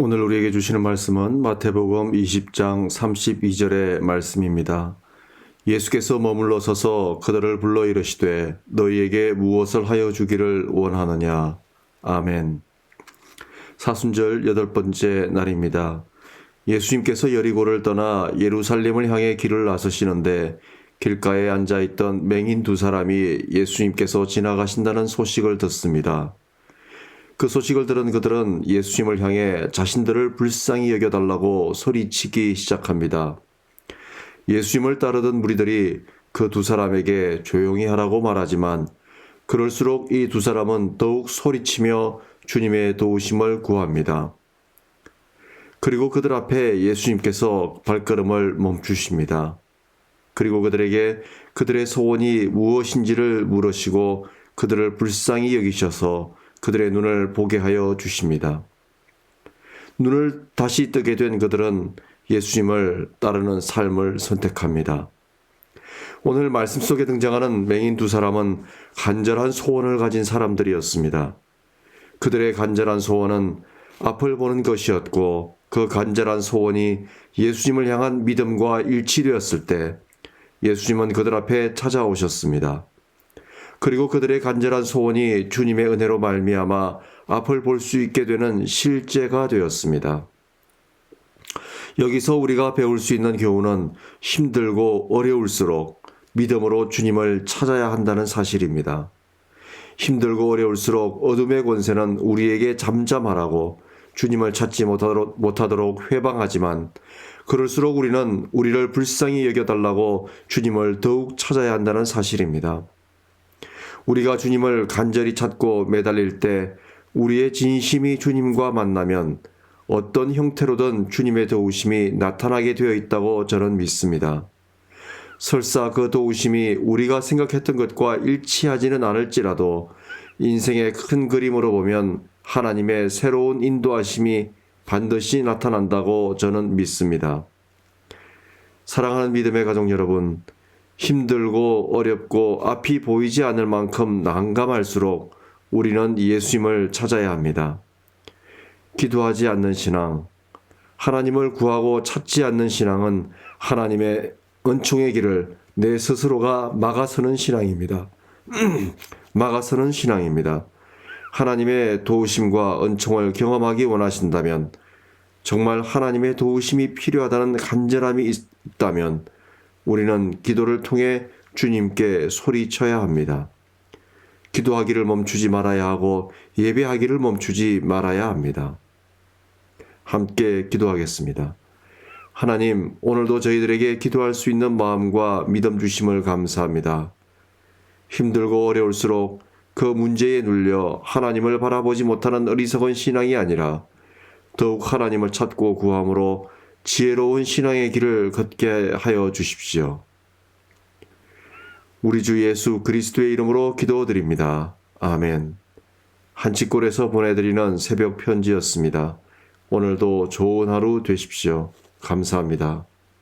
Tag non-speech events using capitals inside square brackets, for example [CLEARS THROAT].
오늘 우리에게 주시는 말씀은 마태복음 20장 32절의 말씀입니다. 예수께서 머물러 서서 그들을 불러 이르시되 너희에게 무엇을 하여 주기를 원하느냐. 아멘. 사순절 여덟 번째 날입니다. 예수님께서 여리고를 떠나 예루살렘을 향해 길을 나서시는데 길가에 앉아 있던 맹인 두 사람이 예수님께서 지나가신다는 소식을 듣습니다. 그 소식을 들은 그들은 예수님을 향해 자신들을 불쌍히 여겨달라고 소리치기 시작합니다. 예수님을 따르던 무리들이 그 두 사람에게 조용히 하라고 말하지만 그럴수록 이 두 사람은 더욱 소리치며 주님의 도우심을 구합니다. 그리고 그들 앞에 예수님께서 발걸음을 멈추십니다. 그리고 그들에게 그들의 소원이 무엇인지를 물으시고 그들을 불쌍히 여기셔서 그들의 눈을 보게 하여 주십니다. 눈을 다시 뜨게 된 그들은 예수님을 따르는 삶을 선택합니다. 오늘 말씀 속에 등장하는 맹인 두 사람은 간절한 소원을 가진 사람들이었습니다. 그들의 간절한 소원은 앞을 보는 것이었고 그 간절한 소원이 예수님을 향한 믿음과 일치되었을 때 예수님은 그들 앞에 찾아오셨습니다. 그리고 그들의 간절한 소원이 주님의 은혜로 말미암아 앞을 볼 수 있게 되는 실제가 되었습니다. 여기서 우리가 배울 수 있는 교훈은 힘들고 어려울수록 믿음으로 주님을 찾아야 한다는 사실입니다. 힘들고 어려울수록 어둠의 권세는 우리에게 잠잠하라고 주님을 찾지 못하도록, 회방하지만 그럴수록 우리는 우리를 불쌍히 여겨달라고 주님을 더욱 찾아야 한다는 사실입니다. 우리가 주님을 간절히 찾고 매달릴 때 우리의 진심이 주님과 만나면 어떤 형태로든 주님의 도우심이 나타나게 되어 있다고 저는 믿습니다. 설사 그 도우심이 우리가 생각했던 것과 일치하지는 않을지라도 인생의 큰 그림으로 보면 하나님의 새로운 인도하심이 반드시 나타난다고 저는 믿습니다. 사랑하는 믿음의 가족 여러분, 힘들고 어렵고 앞이 보이지 않을 만큼 난감할수록 우리는 예수님을 찾아야 합니다. 기도하지 않는 신앙, 하나님을 구하고 찾지 않는 신앙은 하나님의 은총의 길을 내 스스로가 막아서는 신앙입니다. [CLEARS THROAT] 막아서는 신앙입니다. 하나님의 도우심과 은총을 경험하기 원하신다면 정말 하나님의 도우심이 필요하다는 간절함이 있다면 우리는 기도를 통해 주님께 소리쳐야 합니다. 기도하기를 멈추지 말아야 하고 예배하기를 멈추지 말아야 합니다. 함께 기도하겠습니다. 하나님, 오늘도 저희들에게 기도할 수 있는 마음과 믿음 주심을 감사합니다. 힘들고 어려울수록 그 문제에 눌려 하나님을 바라보지 못하는 어리석은 신앙이 아니라 더욱 하나님을 찾고 구함으로 지혜로운 신앙의 길을 걷게 하여 주십시오. 우리 주 예수 그리스도의 이름으로 기도드립니다. 아멘. 한치골에서 보내드리는 새벽 편지였습니다. 오늘도 좋은 하루 되십시오. 감사합니다.